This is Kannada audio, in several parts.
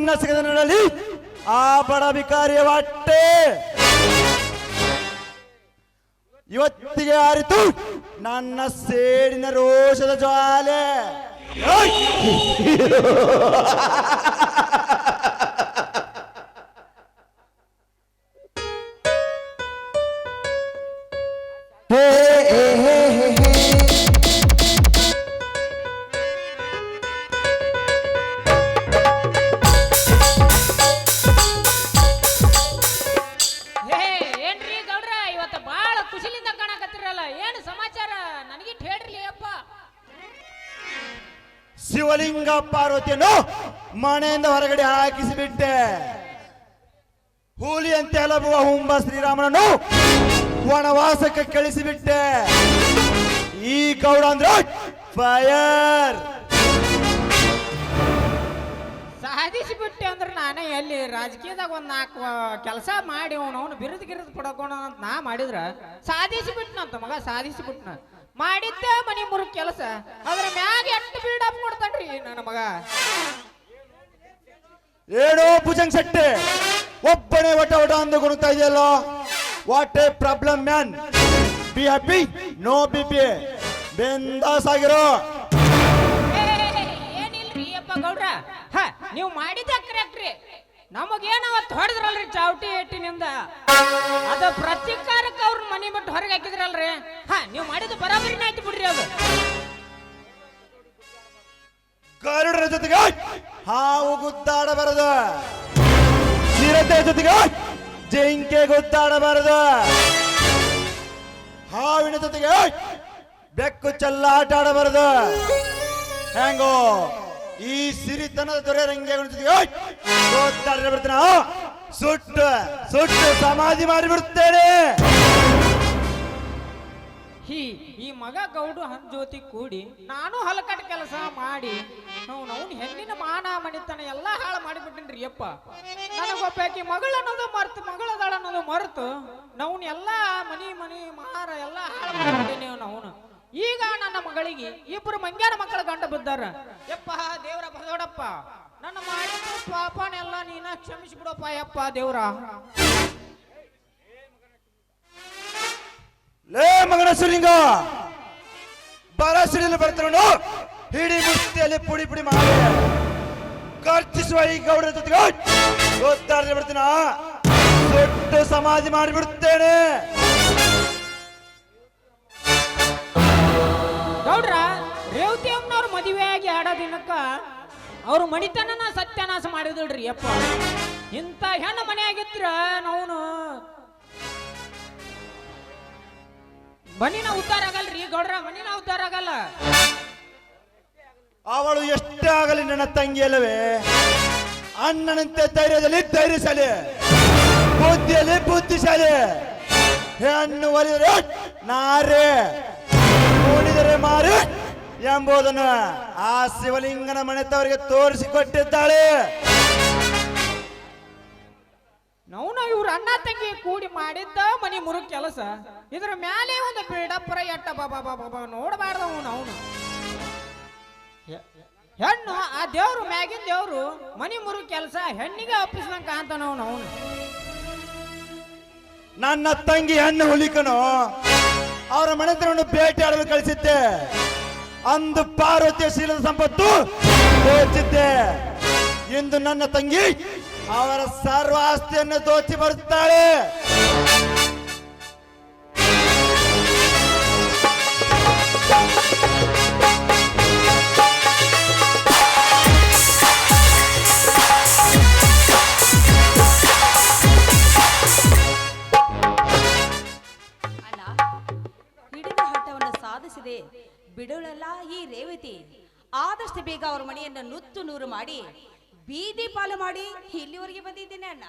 ಅನ್ನ ಸಿಗದ ಆ ಬಡ ವಿಕಾರಿಯ ಹೊಟ್ಟೆ ಇವತ್ತಿಗೆ ಆರಿತು ನನ್ನ ಸೇಡಿನ ರೋಷದ ಜ್ವಾಲೆ. ಶಿವಲಿಂಗ ಪಾರ್ವತಿಯನ್ನು ಮನೆಯಿಂದ ಹೊರಗಡೆ ಹಾಕಿಸಿಬಿಟ್ಟೆ. ಹೂಲಿಯಂತೆ ಹೇಳಬುವ ಹುಂಬ ಶ್ರೀರಾಮನನ್ನು ವನವಾಸಕ್ಕೆ ಕಳಿಸಿಬಿಟ್ಟೆ. ಈ ಗೌಡ ಅಂದ್ರೆ ಫಯರ್ ಸಾಧಿಸಿಬಿಟ್ಟೆ ಅಂದ್ರೆ ನಾನೇ ಎಲ್ಲಿ ರಾಜಕೀಯದಾಗ ಒಂದ್ ನಾಲ್ಕು ಕೆಲಸ ಮಾಡಿ ಅವನು ಬಿರುದು ಗಿರುದು ಪಡ್ಕೋಣ ಅಂತ ನಾ ಮಾಡಿದ್ರ ಸಾಧಿಸಿ ಬಿಟ್ನಂತ ಮಗ ಸಾಧಿಸಿ ಬಿಟ್ನ ಮಾಡಿದ್ದ ಮನಿ ಮುರು ಕೆಲಸ. ಅದ್ರ ಮ್ಯಾಗ ಎಷ್ಟು ಬಿಲ್ಡಪ್ ಕೊಡ್ತಾನ್ರಿ ನನ್ನ ಮಗ. ಏನೋ ಭುಜಂಗ್ ಶೆಟ್ಟಿ. ಒಬ್ಬನೇ ಒಟ ಒಟ ಅಂದು ಗುಣತಾ ಇದೆಯಲ್ಲ? What a problem man be happy no B P bindaas ಆಗಿರೋ. ಏನಿಲ್ರಿ ಅಪ್ಪ ಗೌಡ್ರ? ಹ ನೀವು ಮಾಡಿದ್ದ ಕರೆಕ್ಟ್ ರೀ. ನಮಗೇನ ಅವತ್ತು ಹೊಡೆದ್ರಲ್ರಿ ಚಾವಟಿ ಏಟಿನಿಂದ? ಅದ ಪ್ರತೀಕಾರಕ್ಕೆ ಅವ್ರ ಮನೆ ಬಿಟ್ಟು ಹೊರಗೆ ಹಾಕಿದ್ರಲ್ರಿ? ಹ, ನೀವು ಮಾಡಿದ ಬರಾಬರಿನ ಆಯ್ತು ಬಿಡ್ರಿ ಅದು. ಗರುಡರ ಜೊತೆಗೆ ಹಾವು ಗುದ್ದಾಡಬಾರದು. ಚಿರತೆ ಜೊತೆಗೆ ಜಿಂಕೆ ಗುದ್ದಾಡಬಾರದು. ಹಾವಿನ ಜೊತೆಗೆ ಬೆಕ್ಕು ಚೆಲ್ಲಾಟ ಆಡಬಾರದು ಹೆಂಗೋ ಈ ಸಿರಿತನದ ದೊರೆ ಬಿಡ್ತಾನ. ಸುಟ್ಟು ಸುಟ್ಟು ಸಮಾಧಿ ಮಾಡಿಬಿಡ್ತೇನೆ ಹೀ, ಈ ಮಗ ಗೌಡು ಹನ್ ಜೊತೆ ಕೂಡಿ ನಾನು ಹಲಕಟ್ ಕೆಲಸ ಮಾಡಿ ನಾವು ಅವ್ನ ಹೆಣ್ಣಿನ ಮಾನ ಮಣಿತನ ಎಲ್ಲ ಹಾಳು ಮಾಡಿಬಿಟ್ಟಿನ್ರಿ ಯಪ್ಪ. ನನಗೊಬ್ಬಾಕಿ ಮಗಳು ಅನ್ನೋದು ಮರ್ತು, ಮಗಳದಾಳ ಅನ್ನೋದು ಮರ್ತು ನಾವು ಎಲ್ಲ ಮನಿ ಮನಿ, ಮಾರ ಎಲ್ಲ ಹಾಳು ಮಾಡಿಬಿಟ್ಟಿನಿ ಅವನು. ಈಗ ನನ್ನ ಮಗಳಿಗೆ ಇಬ್ಬರು ಮಂಗ್ಯಾರ ಮಕ್ಕಳು ಗಂಡ ಬಿದ್ದಾರ. ಯಪ್ಪ, ದೇವ್ರ ಬಸವಡಪ್ಪ ನನ್ನ ಮಾಡಿದ ಪಾಪನೆಲ್ಲ ನೀನ ಕ್ಷಮಿಸಿಬಿಡಪ್ಪ, ಯಪ್ಪ, ದೇವ್ರ. ಲೇ ಮಗನ ಸುಲಿಂಗ ಬರ ಸಿಡಿಲು ಬರ್ತಾನು ಹಿಡಿ ಮುಷ್ಟಿಯಲ್ಲಿ ಪುಡಿ ಪುಡಿ ಮಾಡಿ. ಖರ್ಚಿಸುವ ಈ ಗೌಡರ ಜೊತೆಗೆ. ಬಿಡ್ತೀನ? ದೊಡ್ಡ ಸಮಾಧಿ ಮಾಡಿಬಿಡುತ್ತೇನೆ. ದಿನಕ್ಕ ಅವ್ರ ಮಣಿತನನ ಸತ್ಯನಾಶ ಮಾಡಿದಳ್ರಿ ಅಪ್ಪ. ಇಂಥ ಹೆಣ್ಣು ಮನೆಯಾಗಿದ್ರ ನಾವು ಮನಿನ ಉದ್ದಾರ ಆಗಲ್ರಿ, ಗೌಡ್ರ ಮನಿನ ಉದ್ದಾರ ಆಗಲ್ಲ. ಅವಳು ಎಷ್ಟೇ ಆಗಲಿ ನನ್ನ ತಂಗಿಯಲ್ಲವೇ ಅಣ್ಣನಂತೆ ಧೈರ್ಯದಲ್ಲಿ ಧೈರ್ಯಶಾಲಿ, ಬುದ್ಧಿಯಲ್ಲಿ ಬುದ್ಧಿಶಾಲಿ, ಹೆಣ್ಣು ಒಲಿದರೆ ನಾರೇ ನೋಡಿದರೆ ಮಾರಿ. ಎಂಬುದನ್ನು ಆ ಶಿವಲಿಂಗನ ಮನೆತವರಿಗೆ ತೋರಿಸಿಕೊಟ್ಟಿದ್ದಾಳೆ. ನಾವು ಇವ್ರ ಅಣ್ಣ ತಂಗಿ ಕೂಡಿ ಮಾಡಿದ್ದ ಮನಿ ಮುರುಗ್ ಕೆಲಸ. ಇದ್ರ ಮ್ಯಾಲೆ ಒಂದು ಬಿಲ್ಡಪ್ಪರ ಎಟ್ಟ ಬಾಬಾ ಬಾಬಾ ನೋಡಬಾರ್ದ ಅವನು ಹೆಣ್ಣು ಆ ದೇವ್ರು ಮ್ಯಾಗಿನ ದೇವ್ರು ಮನಿ ಮುರು ಕೆಲಸ ಹೆಣ್ಣಿಗೆ ಅಪ್ಪಿಸ್ದಂಗ ಕಾಂತಾನ ಅವನು ಅವನು. ನನ್ನ ತಂಗಿ ಹೆಣ್ಣು ಹುಲಿಕನು ಅವರ ಮನೆತನವನ್ನು ಭೇಟಿ ಆಡಲು ಕಳಿಸಿದ್ದೆ. ಅಂದು ಪಾರ್ವತಿಯ ಶೀಲದ ಸಂಪತ್ತು ದೋಚಿದ್ದೆ ಇಂದು ನನ್ನ ತಂಗಿ ಅವರ ಸರ್ವ ಆಸ್ತಿಯನ್ನು ದೋಚಿ ಬರುತ್ತಾಳೆ. ಬಿಡುಳಲ್ಲ ಈ ರೇವತಿ. ಆದಷ್ಟು ಬೇಗ ಅವ್ರ ಮನೆಯನ್ನು ನುತ್ತು ನೂರು ಮಾಡಿ ಬೀದಿ ಪಾಲು ಮಾಡಿ ಇಲ್ಲಿವರೆಗೆ ಬಂದಿದ್ದೀನಿ ಅಣ್ಣ.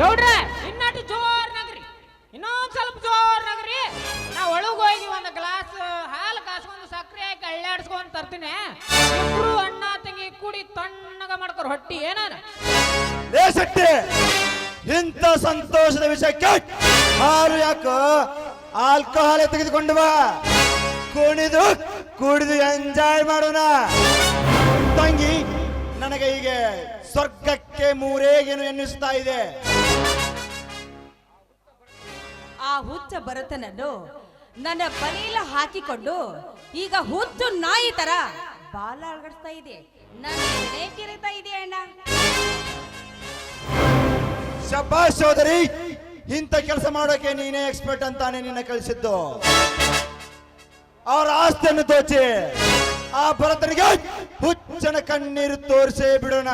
ಗೌಡ್ರ ಇನ್ನಟ್ಟು ಜೋರ್ ನಗ್ರಿ. ಇನ್ನೊಂದ್ ಸ್ವಲ್ಪ ಜೋರ್ ನಗ್ರಿ. ನಾ ಒಳಗ್ ಹೋಗಿ ಒಂದ್ ಗ್ಲಾಸ್ ಹಾಲು ಹಾಕಿ ಅಳ್ಳಾಡ್ಸ್ಕೊಂಡ್ ತರ್ತೀನಿ. ಇಬ್ರು ಅಣ್ಣ ತಂಗಿ ಕೂಡಿ ತಣ್ಣಗ ಮಾಡ್ಕೊರ್ ಹೊಟ್ಟಿ ಏನಾನ? ಲೇ ಶೆಟ್ಟಿ ಇಂಥ ಸಂತೋಷದ ವಿಷಯಕ್ಕೆ ಹಾಲು ಯಾಕ? ಆಲ್ಕೋಹಾಲ್ ತೆಗೆದುಕೊಂಡು ಬಾ. ಕುಣಿದು ಕುಡಿದು ಎಂಜಾಯ್ ಮಾಡೋಣ. ತಂಗಿ ನನಗೆ ಈಗ ಸ್ವರ್ಗಕ್ಕೆ ಮೂರೇಗೇನು ಎನ್ನಿಸ್ತಾ ಇದೆ? ಆ ಹುಚ್ಚ ಭರತನನ್ನು ನನ್ನ ಬಲೀಲ ಹಾಕಿಕೊಂಡು ಈಗ ಹುಚ್ಚು ನಾಯಿ ತರ ಬಾಲ ಅಳಗಡಿಸ್ತಾ ಇದೆ. ನನ್ನ ಕಿರಿತಾ ಇದೆ ಅಣ್ಣ. ಶಬ್ಬಾ ಚೌಧರಿ ಇಂಥ ಕೆಲಸ ಮಾಡೋಕೆ ನೀನೇ ಎಕ್ಸ್ಪರ್ಟ್ ಅಂತಾನೆ ನಿನ್ನ ಕಳಿಸಿದ್ದು. ಅವರ ಆಸ್ತಿಯನ್ನು ದೋಚಿ ಆ ಭರತನಿಗೆ ಹುಚ್ಚನ ಕಣ್ಣೀರು ತೋರಿಸೇ ಬಿಡೋಣ.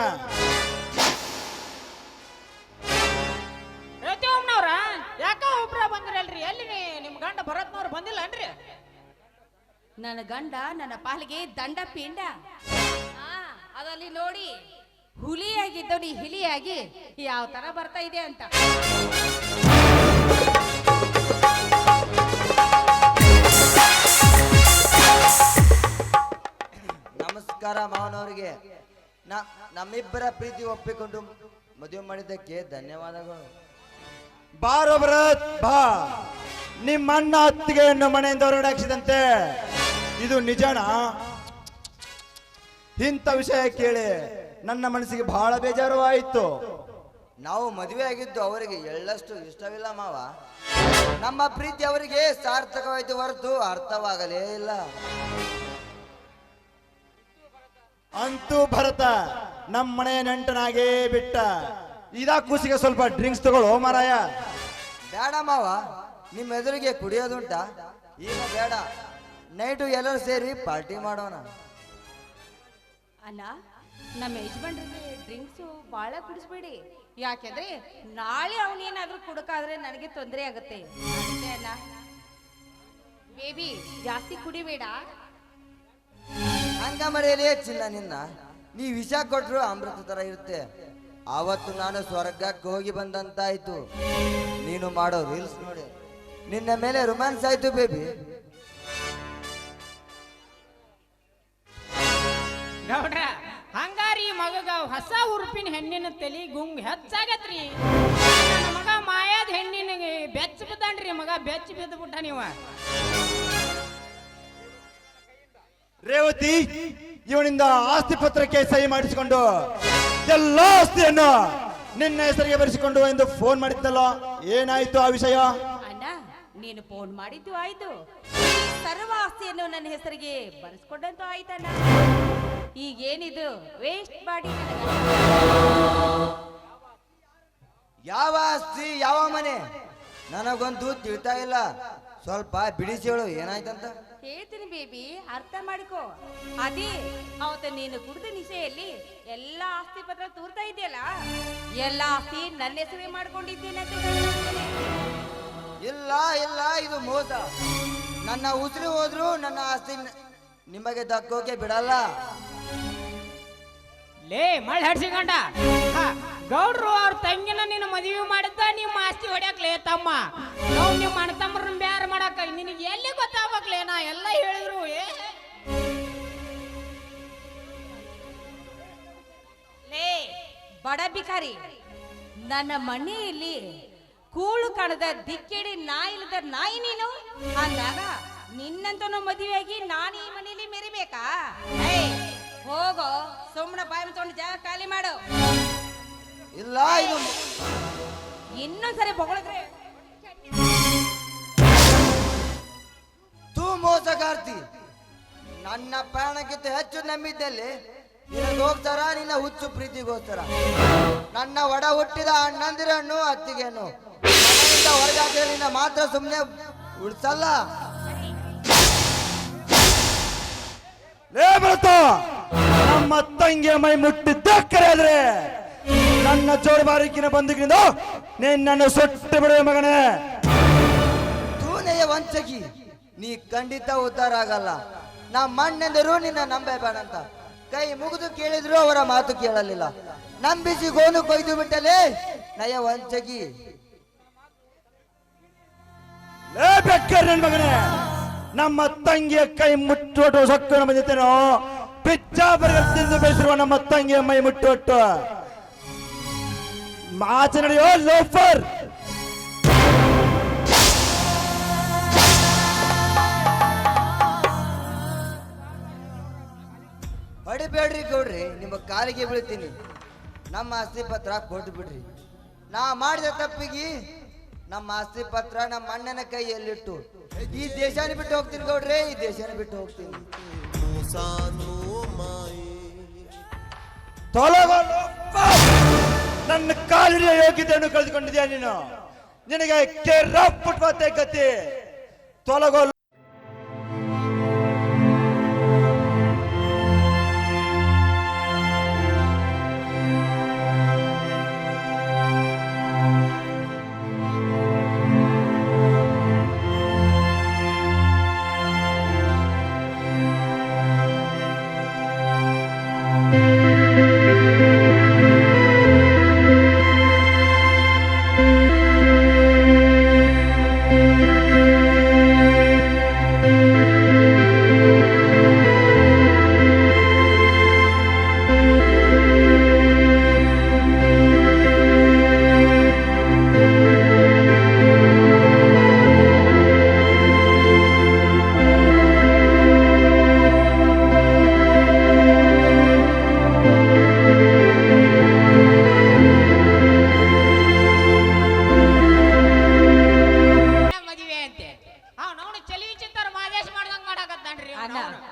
ಯಾಕ ಒಬ್ರ ಬಂದ್ರಲ್ರಿ? ಎಲ್ಲಿ ನಿಮ್ ಗಂಡ ಭರತ್ನವ್ರು ಬಂದಿಲ್ಲ? ನನ್ನ ಗಂಡ ನನ್ನ ಪಾಲಿಗೆ ದಂಡ ಪಿಂಡ ಆ, ಅದಲ್ಲಿ ನೋಡಿ ಹುಲಿಯಾಗಿದ್ದವನಿ ಹಿಲಿಯಾಗಿ ಯಾವ ತರ ಬರ್ತಾ ಇದೆ ಅಂತ. ನಮಸ್ಕಾರ ಮಾವನವರಿಗೆ. ನ- ನಮ್ಮಿಬ್ಬರ ಪ್ರೀತಿ ಒಪ್ಪಿಕೊಂಡು ಮದುವೆ ಮಾಡಿದ್ದಕ್ಕೆ ಧನ್ಯವಾದಗಳು. ಬಾರೋ ಭರತ್ ಬಾ. ನಿಮ್ಮ ಅಣ್ಣ ಅತ್ತಿಗೆಯನ್ನು ಮನೆಯಿಂದ ಹೊರಡಾಕ್ಸಿದಂತೆ ಇದು ನಿಜನಾ ಇಂಥ ವಿಷಯ ಕೇಳಿ ನನ್ನ ಮನಸ್ಸಿಗೆ ಬಹಳ ಬೇಜಾರು ಆಯಿತು ನಾವು ಮದುವೆ ಆಗಿದ್ದು ಅವರಿಗೆ ಎಳ್ಳಷ್ಟು ಇಷ್ಟವಿಲ್ಲ ಮಾವ. ನಮ್ಮ ಪ್ರೀತಿ ಅವರಿಗೆ ಸಾರ್ಥಕವಾಯಿತು ಹೊರತು ಅರ್ಥವಾಗಲೇ ಇಲ್ಲ. ಅಂತೂ ಭರತ ನಮ್ಮ ಮನೆಯ ನೆಂಟನಾಗೇ ಬಿಟ್ಟ. ಇದಾ ಕೂಸಿಗೆ ಸ್ವಲ್ಪ ಡ್ರಿಂಕ್ಸ್ ತಗೊಳ್ಳೋ ಮಾರಾಯ. ಬೇಡ ಮಾವ ನಿಮ್ಮ ಎದುರಿಗೆ ಕುಡಿಯೋದುಂಟ? ಈಗ ಬೇಡ. ನೈಟು ಎಲ್ಲರೂ ಸೇರಿ ಪಾರ್ಟಿ ಮಾಡೋಣ. ಅಲ್ಲ ನಮ್ಮ ಯಜಮಾನ್ರಿಗೆ ಡ್ರಿಂಕ್ಸು ಭಾಳ ಕುಡಿಸ್ಬೇಡಿ. ಯಾಕೆಂದ್ರೆ ನಾಳೆ ಅವನೇನಾದ್ರೂ ಕುಡಕಾದ್ರೆ ನನಗೆ ತೊಂದರೆ ಆಗುತ್ತೆ. ಬೇಬಿ ಜಾಸ್ತಿ ಕುಡಿಬೇಡ. ಹಂಗ ಮರೆಯಲೇ ಚಿನ್ನ ನಿನ್ನ. ನೀ ವಿಷ ಕೊಟ್ರು ಅಮೃತ ತರ ಇರುತ್ತೆ. ಆವತ್ತು ನಾನು ಸ್ವರ್ಗಕ್ಕೆ ಹೋಗಿ ಬಂದಂತಾಯ್ತು. ನೀನು ಮಾಡೋ ರೀಲ್ಸ್ ನೋಡಿ. ನಿನ್ನ ಮೇಲೆ ರೊಮ್ಯಾನ್ಸ್ ಆಯ್ತು ಬೇಬಿ. ಗೌಡ್ರ ಹಂಗಾರಿ ಮಗಗ ಹೊಸ ಉರುಪಿನ ಹೆಣ್ಣಿನ ತಲಿ ಗುಂಗ್ ಹೆಚ್ಚಾಗತ್ರಿ. ನನ್ನ ಮಗ ಮಾಯಾದ ಹೆಣ್ಣಿನ ಬೆಚ್ಚ ಬಿದ್ದಾನ್ರಿ ಮಗ ಬೆಚ್ಚ ಬಿದ್ದು ಬಿಟ್ಟ ನೀವ. ರೇವತಿ ಇವನಿಂದ ಆಸ್ತಿ ಪತ್ರಕ್ಕೆ ಸಹಿ ಮಾಡಿಸಿಕೊಂಡು ಎಲ್ಲ ಆಸ್ತಿಯನ್ನು ನಿನ್ನ ಹೆಸರಿಗೆ ಬರೆಸಿಕೊಂಡು ಎಂದು ಫೋನ್ ಮಾಡಿದ್ದಲ್ಲ ಏನಾಯ್ತು ಆ ವಿಷಯ? ಅಣ್ಣ ನೀನು ಫೋನ್ ಮಾಡಿದ್ದು ಆಯ್ತು. ಸರ್ವ ಆಸ್ತಿಯನ್ನು ನನ್ನ ಹೆಸರಿಗೆ ಬರೆಸ್ಕೊಂಡಂತೂ ಆಯ್ತಣ್ಣ. ಈಗೇನಿದು? ವೇಸ್ಟ್ ಮಾಡಿ ಯಾವ ಆಸ್ತಿ ಯಾವ ಮನೆ? ನನಗೊಂದು ತಿಳ್ತಾ ಇಲ್ಲ. ಸ್ವಲ್ಪ ಬಿಡಿಸಿ ಹೇಳು ಏನಾಯ್ತಂತ? ಹೇಳ್ತೀನಿ ಬೇಬಿ ಅರ್ಥ ಮಾಡಿಕೋ. ಅದೇ ಅವತ್ತ ನೀನು ಕುಡಿದ ನಿಶೆಯಲ್ಲಿ ಎಲ್ಲ ಆಸ್ತಿ ಪತ್ರ ತೂರ್ತಾ ಇದೆಯಲ್ಲ ಎಲ್ಲ ಆಸ್ತಿ ನನ್ನ ಹೆಸರು ಮಾಡ್ಕೊಂಡಿದ್ದೇನೆ ಇಲ್ಲ ಇಲ್ಲ ಇದು ಮೋಸ. ನನ್ನ ಉಸಿರು ಹೋದ್ರು ನನ್ನ ಆಸ್ತಿ ನಿಮಗೆ ದಕ್ಕೋಕೆ ಬಿಡಲ್ಲ. ಲೇ, ಮಳೆ ಹಡ್ಸಿಕೊಂಡ ಗೌಡ್ರು ಅವ್ರ ತಂಗಿನ ನಿನ್ನ ಮದುವೆ ಮಾಡಿದ್ದ, ನಿಮ್ಮ ಆಸ್ತಿ ಹೊಡ್ಯಾಕ್ಲೇ ತಮ್ಮ. ನಾವು ನಿಮ್ಮ ಅಣ್ಣ ತಮ್ಮರನ್ನ ಬ್ಯಾರ ಮಾಡಾಕ, ನಿನಗೆ ಎಲ್ಲಿ ಗೊತ್ತಾಗ್ಬೇಕ್ಲೇ ನಾ ಎಲ್ಲ ಹೇಳಿದ್ರು, ಏ. ಲೇ, ಬಡ ಬಿಕಾರಿ ನನ್ನ ಮನೆಯಲ್ಲಿ ಕೂಳು ಕಣದ ದಿಕ್ಕಿಡಿ ನಾ ಇಲ್ಲದ ನಾಯಿ ನೀನು? ಅಂದಾಗ ನಿನ್ನಂತನ ಮದುವೆಯಾಗಿ ನಾನು ಈ ಮನೇಲಿ ಮೆರಿಬೇಕಾ? ಹೋಗೋ ಸುಮ್ಮನೆ ಬಾಯಿ ಮುಚ್ಕೊಂಡು ಜಾಗ ಖಾಲಿ ಮಾಡು. ಇಲ್ಲ ಇದು ಇನ್ನೊಂದ್ಸರಿ ಬೊಗಳಿದ್ರೆ ತೂ ಮೋಸಗಾರ್ತಿ ನನ್ನ ಪ್ರಾಣಕ್ಕಿಂತ ಹೆಚ್ಚು ನಂಬಿದ್ದಲ್ಲಿ ನಿನಗೋಸ್ಕರ ನಿನ್ನ ಹುಚ್ಚು ಪ್ರೀತಿಗೋಸ್ಕರ. ನನ್ನ ಒಡ ಹುಟ್ಟಿದ ಅಣ್ಣಂದಿರನ್ನು ಅತ್ತಿಗೆನು ಹೊರಗಾಕಿದ್ರೆ ನಿನ್ನ ಮಾತ್ರ ಸುಮ್ಮನೆ ಉಳಿಸಲ್ಲ. ಲೇ ಭರತ ನಮ್ಮ ತಂಗಿಯ ಮೈ ಮುಟ್ಟಿದ್ದಕ್ಕರೆ ಆದ್ರೆ ನನ್ನ ಜೋಡಿ ಬಾರಿಕಿನ ಬಂದಿಗಿಂದ ನಿನ್ನನ್ನು ಸುಟ್ಟು ಬಿಡುವೆ ಮಗನೇ. ತೂನೆಯ ವಂಚಕಿ ನೀ ಖಂಡಿತ ಉದ್ಧಾರ ಆಗಲ್ಲ. ನಾ ಮಣ್ಣೆಂದರೂ ನಿನ್ನ ನಂಬೇಬೇಡಂತ. ಕೈ ಮುಗಿದು ಕೇಳಿದ್ರು ಅವರ ಮಾತು ಕೇಳಲಿಲ್ಲ. ನಂಬಿಸಿ ಗೋನು ಕೊಯ್ದು ಬಿಟ್ಟಲೇ ನಯ ವಂಚಕಿ. ಲೇ ಬೆಕ್ಕರ್ ನನ್ ಮಗನೇ. ನಮ್ಮ ತಂಗಿಯ ಕೈ ಮುಟ್ಟುವಟ್ಟು ಸಕ್ಕ ಬಂದಿದ್ದೇನೋ ಪಿಚ್ಚ ಬರ್ಗರ್ ತಿಂದು ಬೇಯಿಸಿರುವ ನಮ್ಮ ತಂಗಿಯ ಮೈ ಮುಟ್ಟುವಟ್ಟು ಮಾಚ ನಡೆಯೋ ಲೋಫರ್. ಹೊಡಿಬೇಡ್ರಿ ಗೌಡ್ರಿ, ನಿಮ್ಮ ಕಾಲಿಗೆ ಬೀಳ್ತೀನಿ. ನಮ್ಮ ಆಸ್ತಿ ಪತ್ರ ಕೊಟ್ಟು ಬಿಡ್ರಿ ನಾ ಮಾಡಿದ ತಪ್ಪಿಗೆ ನಮ್ಮ ಆಸ್ತಿ ಪತ್ರ ನಮ್ಮ ಅಣ್ಣನ ಕೈಯಲ್ಲಿಟ್ಟು. ಈ ದೇಶನ ಬಿಟ್ಟು ಹೋಗ್ತೀನಿ ಗೌಡ್ರೆ, ಈ ದೇಶನ ಬಿಟ್ಟು ಹೋಗ್ತೀನಿ! ನನ್ನ ಕಾಲಿನ ಯೋಗ್ಯತೆಯನ್ನು ಕಳೆದುಕೊಂಡಿದ್ಯಾ ನೀನು? ನಿನಗೆ ಕೆರಪ್ಪುಟ್ವತ್ತೆ ಗತಿ ತೊಲಗೋ ಮದುವೆ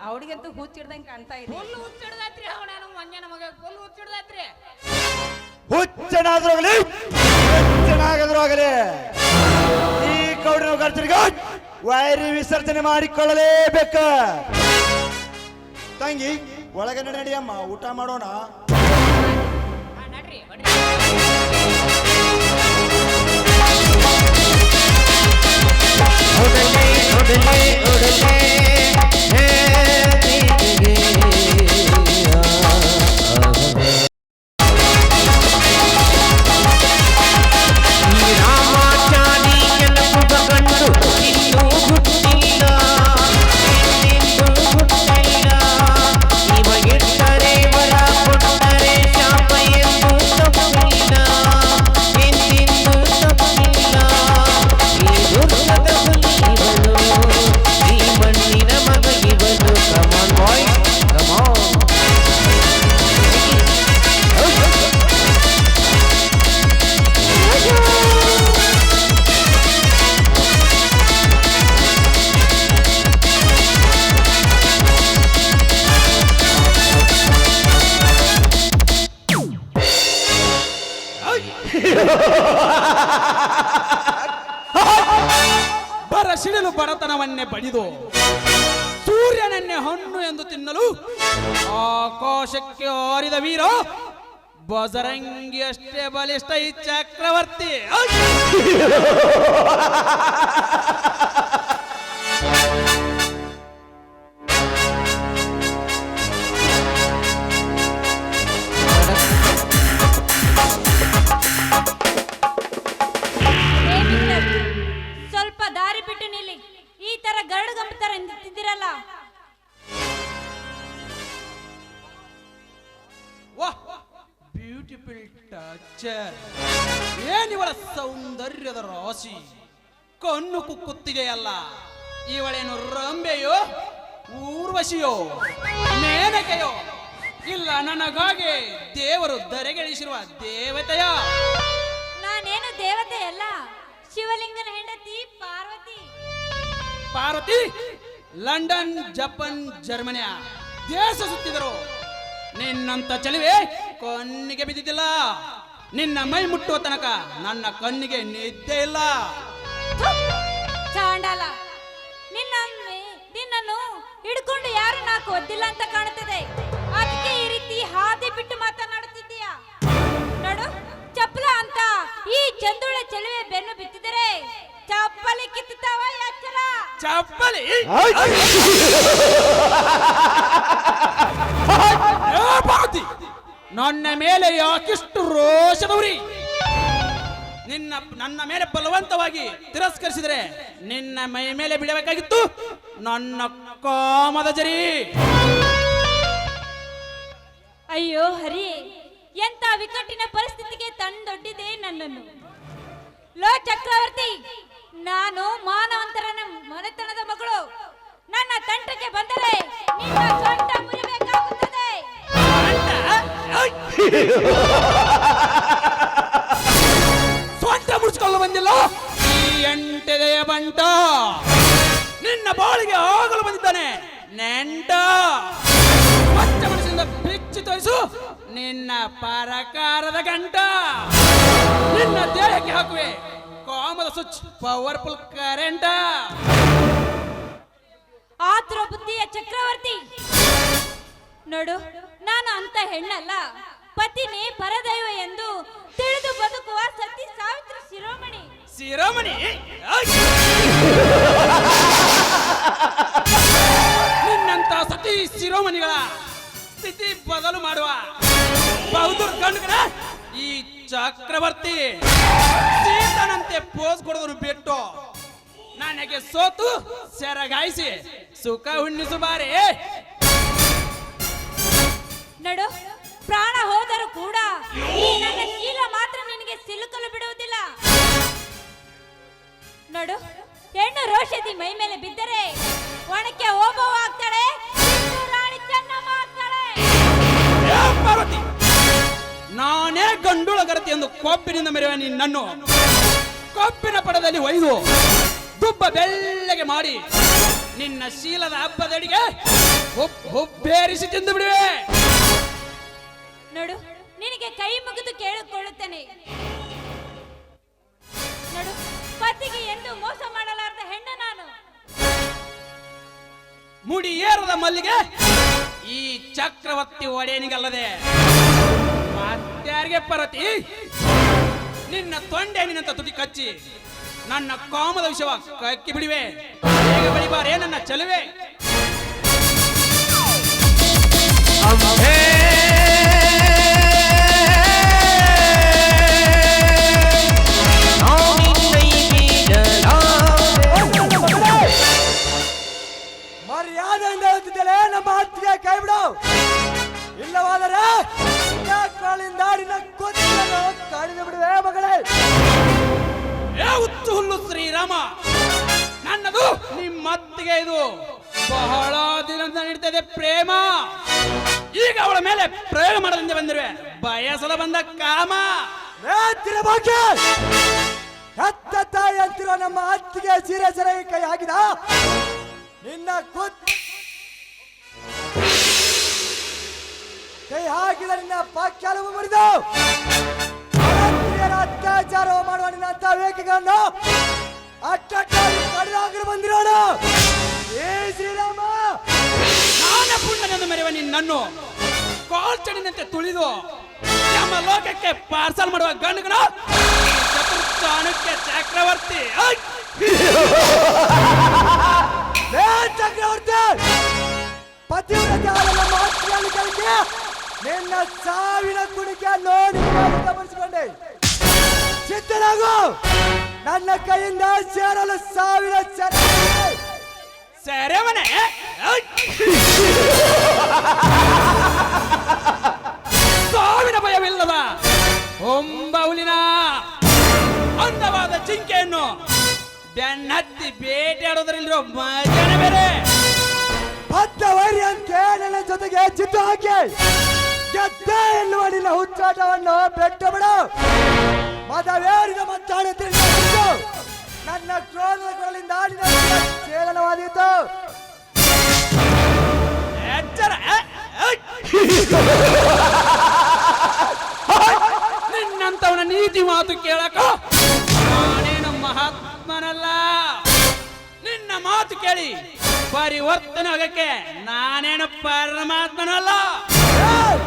ಅವಳಿಗಂತೂ ಹುಚ್ಚಿಡ್ದಂಗೆ ಕಾಣ್ತಾ ಇದೆ. ಫುಲ್ ಹುಚ್ಚಿಡ್ದೈತ್ರಿ ನಾನು ಮಂಜನ ಮಗ ಫುಲ್ ಹುಚ್ಚಿಡ್ದೈತ್ರಿ ಹುಚ್ಚನಾದ್ರೂ ಆಗಲಿ ಹುಚ್ಚನಾಗದ್ರೂ ಆಗಲಿ ಈ ಕೌಡಿನ ಖರ್ಚರಿಗೆ ವೈರಿ ವಿಸರ್ಜನೆ ಮಾಡಿಕೊಳ್ಳಲೇಬೇಕ. ತಂಗಿ ಒಳಗೆ ನಡೆ ನಡಿಯಮ್ಮ ಊಟ ಮಾಡೋಣ. ಹಾ, ನಡ್ರಿ ಬಡ್ರಿ. ಈ ಬಡತನವನ್ನೇ ಬಡಿದು ಸೂರ್ಯನನ್ನೇ ಹಣ್ಣು ಎಂದು ತಿನ್ನಲು ಆಕಾಶಕ್ಕೆ ಹಾರಿದ ವೀರ ಬಜರಂಗಿಯಷ್ಟೇ ಬಲಿಷ್ಠ ಈ ಚಕ್ರವರ್ತಿ. ಕಣ್ಣು ಕುಕ್ಕುತ್ತಿದೆಯಲ್ಲ ಇವಳೇನು ರಂಬೆಯೋ ಊರ್ವಶಿಯೋ ಮೇನಕೆಯೋ? ಇಲ್ಲ ನನಗಾಗಿ ದೇವರು ಧರೆಗಿಳಿಸಿರುವ ದೇವತೆಯ? ನಾನೇನು ದೇವತೆ ಅಲ್ಲ. ಶಿವಲಿಂಗನ ಹೆಂಡತಿ ಪಾರ್ವತಿ. ಪಾರ್ವತಿ ಲಂಡನ್ ಜಪಾನ್ ಜರ್ಮನಿಯ ದೇಶ ಸುತ್ತಿದರು. ನಿನ್ನಂತ ಚಲಿವೆ ಕಣ್ಣಿಗೆ ಬಿದ್ದಿದ್ದಿಲ್ಲ. ನಿನ್ನ ಮೈ ಮುಟ್ಟುವ ತನಕ ನನ್ನ ಕಣ್ಣಿಗೆ ನಿದ್ದೆ ಇಲ್ಲ! ಚಾಂಡಾಲ ನಿನ್ನ ನಿನ್ನನು ನಿನ್ನನ್ನು ಹಿಡ್ಕೊಂಡು ಯಾರು ನಾಲ್ಕು ಒದ್ದಿಲ್ಲ ಅಂತ ಕಾಣುತ್ತದೆ. ಅದಕ್ಕೆ ಈ ರೀತಿ ಹಾದಿ ಬಿಟ್ಟು ಮಾತನಾಡುತ್ತಿದ್ದೀಯಾ? ನೋಡು ಚಪ್ಪಲ ಅಂತ ಈ ಚಂದುಳ ಚೆಲುವೆ ಬೆನ್ನು ಬಿತ್ತಿದರೆ ಚಪ್ಪಲಿ ಕಿತ್ತುತ್ತಾವ ಎಚ್ಚರ ಚಪ್ಪಲಿ? ನನ್ನ ಮೇಲೆ ಯಾಕಿಷ್ಟು ರೋಷದವ್ರಿ ನಿನ್ನ ನನ್ನ ಮೇಲೆ ಬಲವಂತವಾಗಿ ತಿರಸ್ಕರಿಸಿದರೆ ನಿನ್ನ ಮೈ ಮೇಲೆ ಬಿಡಬೇಕಾಗಿತ್ತು. ನನ್ನ ಕಾಮದ ಜರಿ. ಅಯ್ಯೋ ಹರಿ ಎಂತ ವಿಕಟ್ಟಿನ ಪರಿಸ್ಥಿತಿಗೆ ತಂದೊಡ್ಡಿದೆ ನನ್ನನ್ನು. ಲೋ ಚಕ್ರವರ್ತಿ ನಾನು ಮಾನವಂತರ ಮನೆತನದ ಮಗಳು. ನನ್ನ ತಂಟಕ್ಕೆ ಬಂದರೆ ನಿನ್ನ ಸೊಂಟ ಮುರಿಬೇಕಾಗುತ್ತದೆ. ಎಂಟೆದೆಯ ಬಂಟ. ನಿನ್ನ ಬಾಳಿಗೆ ಆಗಲು ಬಂದಿದ್ದಾನೆ. ನೆಂಟ. ಸ್ವಚ್ಛ ಮನಸ್ಸಿಂದ ಬಿಚ್ಚಿ ತೋರಿಸು. ನಿನ್ನ ಪರಕಾರದ ಗಂಟ. ನಿನ್ನ ದೇಹಕ್ಕೆ ಹಾಕುವೆ. ಕಾಮದ ಸ್ವಿಚ್ ಪವರ್ಫುಲ್ ಕರೆಂಟ ಆತುರ ಬುದ್ಧಿಯ ಚಕ್ರವರ್ತಿ. ನೋಡು, ನಾನು ಅಂತ ಹೆಣ್ಣಲ್ಲ. ಪತಿನೇ ಪರದೈವ ಎಂದು ತಿಳಿದು ಬದುಕುವ ಸತಿ ಸಾವಿತ್ರಿ ಶಿರೋಮಣಿ. ಶಿರೋಮಣಿ! ನಿನ್ನಂತ ಸತಿ ಶಿರೋಮಣಿಗಳ ಸ್ಥಿತಿ ಬದಲು ಮಾಡುವ ಬಹದ್ದೂರ್ ಕಣ್ಗಳ ಈ ಚಕ್ರವರ್ತಿ ಸೀತನಂತೆ ಪೋಸ್ ಕೊಡೋದ್ರು ಬಿಟ್ಟು ನನಗೆ ಸೋತು ಸೆರಗಾಯಿಸಿ ಸುಖ ಹುಣ್ಣಿಸು ಬಾರಿ ನಡು, ಪ್ರಾಣ ಹೋದರೂ ಕೂಡ ನನ್ನ ಚೀಲ ಮಾತ್ರ ನಿನಗೆ ಸಿಲುಕಲು ಬಿಡುವುದಿಲ್ಲ ನೋಡು ಹೆಣ್ಣು ರೋಷದಿ ಮೈ ಮೇಲೆ ಬಿದ್ದರೆ ಒಣಕ್ಕೆ ಓಬವ ಆಗ್ತಾಳೆ ನಾನೇ ರಾಣಿ ಚೆನ್ನಮ್ಮ ಆಗ್ತಾಳೆ. ಏ ಪಾರ್ವತಿ ನಾನೇ ಗಂಡುಳಗರತಿ ಎಂದು ಕೊಬ್ಬಿನಿಂದ ಮೆರೆಯುವ ನಿನ್ನನ್ನು ಕೊಬ್ಬಿನ ಪಡದಲ್ಲಿ ಒಯ್ದು ದುಬ್ಬ ಬೆಳ್ಳಗೆ ಮಾಡಿ ನಿನ್ನ ಶೀಲದ ಹಬ್ಬದಡಿಗೆ ಹುಬ್ ಹುಬ್ಬೇರಿಸಿ ತಿಂದು ಬಿಡುವೆ. ನೋಡು ನಿನಗೆ ಕೈ ಮುಗಿದು ಕೇಳಿಕೊಳ್ಳುತ್ತೇನೆ. ಪತಿಗೆ ಎಂದು ಮೋಸ ಮಾಡಲಾರದ ಹೆಣ್ಣು ನಾನು. ಮುಡಿ ಏರದ ಮಲ್ಲಿಗೆ ಈ ಚಕ್ರವರ್ತಿ ಒಡೆಯನಿಗಲ್ಲದೆ. ಮತ್ತಾರಿಗೆ ಪರತಿ. ನಿನ್ನ ತೊಂಡೆ ನಿನ್ನಂತ ತುಟಿ ಕಚ್ಚಿ ನನ್ನ ಕಾಮದ ವಿಷವ ಕಕ್ಕಿ ಬಿಡಿವೆ. ಹೇಗೆ ಬಳಿಬಾರೇ ನನ್ನ ಚೆಲುವೆ. ನಮ್ಮ ಹತ್ತಿಗೆ ಕೈ ಬಿಡು ಇಲ್ಲವಾದರೆ ಕಾಳಿಂದಾಡಿನ ನಿನ್ನ ಕಾಡಿದ ಬಿಡುವೆ ಮಗಳೇ. ಏ ಹುಚ್ಚು ಹುಲ್ಲು ಶ್ರೀರಾಮ ನನ್ನದು ನಿಮ್ಮತ್ತಿಗೆ ಇದು. ಬಹಳ ದಿನದಿಂದ ನಡೀತದೆ ಪ್ರೇಮ. ಈಗ ಅವಳ ಮೇಲೆ ಪ್ರಯೋಗ ಮಾಡದಂತೆ ಬಂದಿರುವೆ. ಬಯಸಲ ಬಂದ ಕಾಮ. ಹೆತ್ತ ತಾಯಿ ಅಂತಿರೋ ನಮ್ಮ ಅತ್ತಿಗೆ ಸೀರೆ ಸರಿಯಾಗಿ ಕೈ ಹಾಕಿದ ನಿನ್ನ ಕುತ್ ಕೈ ಹಾಕಿದ ನಿನ್ನ ಪಾಕ್ಯಾಲವು ಮುರಿದು ಅತ್ತಿಗೆಯರ ಅತ್ಯಾಚಾರ ಮಾಡುವ ನಿನ್ನ ಅಂತ ವೇಕೆಗಳನ್ನು ಅಟ್ಟಾಗಿ ಕಡಿದಾಗಲು ಬಂದಿರೋಣ ಏ ಶ್ರೀರಾಮ! ನಾನ ಪುಣ್ಯನೆಂದು ಮೆರೆಯುವ ನಿನ್ನನ್ನು. ಕಾಲ್ಚಡಿನಂತೆ ತುಳಿದು ನಮ್ಮ ಲೋಕಕ್ಕೆ ಪಾರ್ಸಲ್ ಮಾಡುವ ಗಂಡುಗನ ಚಾಣಕ್ಯ ಚಕ್ರವರ್ತಿ. ಚಕ್ರವರ್ತಿ! ಪತಿವ್ರತೆ ಆದ ನಮ್ಮ ನಿನ್ನ ಸಾವಿನ ಕುಣಿಕೆ ನೋಡಿ ಗಮನಿಸಿಕೊಂಡೆ. ಸಿದ್ಧರಾಗು ನನ್ನ ಕೈಯಿಂದ ಸೇರಲು ಸಾವಿನ ಸೆರೆಮನೆ. ಸಾವಿನ ಭಯವಿಲ್ಲದ ಒಂಬವುಲಿನ ಅಂದವಾದ ಚಿಂಕೆಯನ್ನು ಬೆನ್ನತ್ತಿ ಬೇಟೆಯಾಡೋದ್ರಲ್ಲಿರೋ ಮಜಾನೆ ಬೇರೆ. ಭತ್ತ ವರಿ ಅಂತ ನನ್ನ ಜೊತೆಗೆ ಚಿತ್ತ ಹಾಕಿ. ಗೆದ್ದೆ ಎನ್ನುವ ನಿನ್ನ ಹುಚ್ಚಾಟವನ್ನು? ಬೆಟ್ಟು ಬಿಡು. ಮದವೇರಿದ ಮತ್ತಾಳೆ ತಿಳಿದು ನನ್ನ ಕ್ರೋಧದ ಕೊರಲಿಂದ ಛೇದನವಾದೀತು ಎಚ್ಚರ? ನಿನ್ನಂತವನ ನೀತಿ ಮಾತು ಕೇಳಕ ನಾನೇನು ಮಹಾತ್ಮನಲ್ಲ ನಿನ್ನ ಮಾತು ಕೇಳಿ ಪರಿವರ್ತನೆ ಆಗಕ್ಕೆ ನಾನೇನು ಪರಮಾತ್ಮನಲ್ಲ.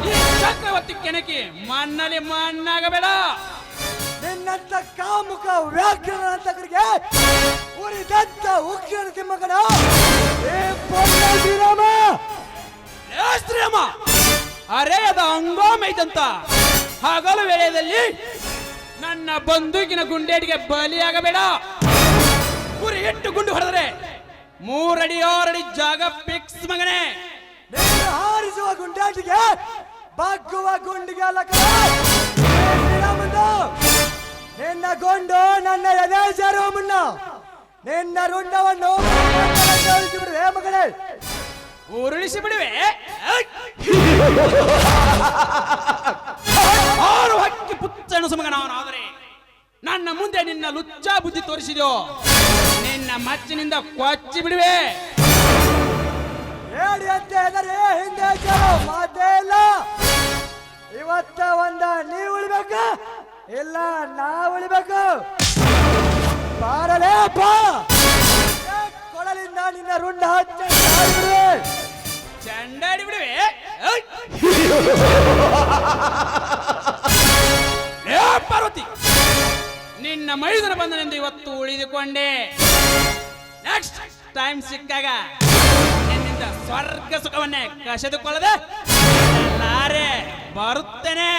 ಈ ಚಕ್ರವರ್ತಿ ಕೆಣಕಿ ಮಣ್ಣಲ್ಲಿ ಮಣ್ಣಾಗಬೇಡ. ನಿನ್ನಂತ ಕಾಮುಕ ವ್ಯಾಘ್ರನಂತಕರಿಗೆ ಉರಿದಂತ ಉಗ್ರ ತಿಮ್ಮಗನ. ಏ ಪೊನ್ನ ಶ್ರೀರಾಮ! ಏ ಶ್ರೀರಾಮ! ಅರೆಯದ ಅಂಗೋಮೈದಂತ ಹಗಲು ವೇಳೆಯಲ್ಲಿ ನನ್ನ ಬಂದೂಕಿನ ಗುಂಡೇಟಿಗೆ ಬಲಿಯಾಗಬೇಡ. ಗುರಿ ಇಟ್ಟು ಗುಂಡು ಹೊಡೆದರೆ ಮೂರಡಿ ಆರಡಿ ಜಾಗ ಫಿಕ್ಸ್ ಮಗನೇ. ಗುಂಡಾಟಿಗೆ, ಬಗ್ಗುವ ಗುಂಡಿಗೆ ನಿನ್ನ ಗೊಂಡು, ನನ್ನ ಎದೆ ಸೇರುವ ಮುನ್ನ, ನಿನ್ನ ರುಂಡವನ್ನು ಬಿಡುವೆ ಮಗಳೇ. ಉರುಳಿಸಿ ಬಿಡುವೆ! ಆರು ಹಕ್ಕಿ ಪುತ್ತಣ ಸುಮಗನವನಾದರೆ, ನನ್ನ ಮುಂದೆ ನಿನ್ನ ಲುಚ್ಚಾ ಬುದ್ಧಿ ತೋರಿಸಿದೆಯೋ, ನಿನ್ನ ಮಚ್ಚಿನಿಂದ ಕೊಚ್ಚಿ ಬಿಡುವೆ. ಹೇಳಿ ಅಂತ ಹೆದರಿ, ಹಿಂದೆ ಮಾತೇ ಇಲ್ಲ. ಇವತ್ತ ಒಂದ ನೀ ಉಳಿಬೇಕು, ಇಲ್ಲ ನಾ ಉಳಿಬೇಕು. ಬಾರಲೇ ಬಾ ನಿನ್ನ ರುಂಡ ಹಚ್ಚಿ. ಚಂಡಾಡಿ ಬಿಡುವೆ. ಪಾರ್ವತಿ, ನಿನ್ನ ಮೈದನ ಬಂದನೆಂದು ಇವತ್ತು ಉಳಿದುಕೊಂಡೆ. ನೆಕ್ಸ್ಟ್ ಟೈಮ್ ಸಿಕ್ಕಾಗ ನಿನ್ನಿಂದ ಸ್ವರ್ಗ ಸುಖವನ್ನೇ ಕಸೆದುಕೊಳ್ಳದೆ ಲಾರೆ ಬರುತ್ತೇನೆ.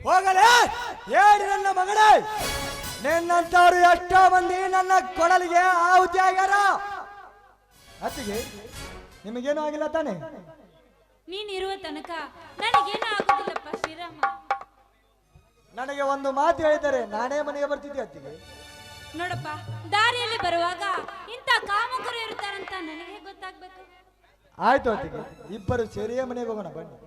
ಹೋಗಲೇ, ಹೇಳಿ ನನ್ನ ಮಗಳೇ ನಿನ್ನಂತವ್ರು ಎಷ್ಟೋ ಮಂದಿ ನನ್ನ ಕೊಡಲಿಗೆ ಆ ಆಗ್ಯಾರ ಅತ್ತಿಗೆ ನಿಮಗೇನು ಆಗಿಲ್ಲ ತಾನೆ? ನೀನಿರುವ ತನಕ ನನಗೇನು ಆಗುದಿಲ್ಲಪ್ಪ ಶ್ರೀರಾಮ. ನನಗೆ ಒಂದು ಮಾತು ಹೇಳಿದರೆ ನಾನೇ ಮನೆಗೆ ಬರ್ತಿದ್ದೆ ಅತ್ತಿಗೆ. ನೋಡಪ್ಪ ದಾರಿಯಲ್ಲಿ ಬರುವಾಗ ಇಂಥ ಕಾಮಕರು ಇರ್ತಾರಂತ ನನಗೆ ಗೊತ್ತಾಗ್ಬೇಕು? ಆಯ್ತು ಅತ್ತಿಗೆ ಇಬ್ಬರು ಸೇರಿಯೇ ಮನೆಗೆ ಹೋಗೋಣ ಬನ್ನಿ.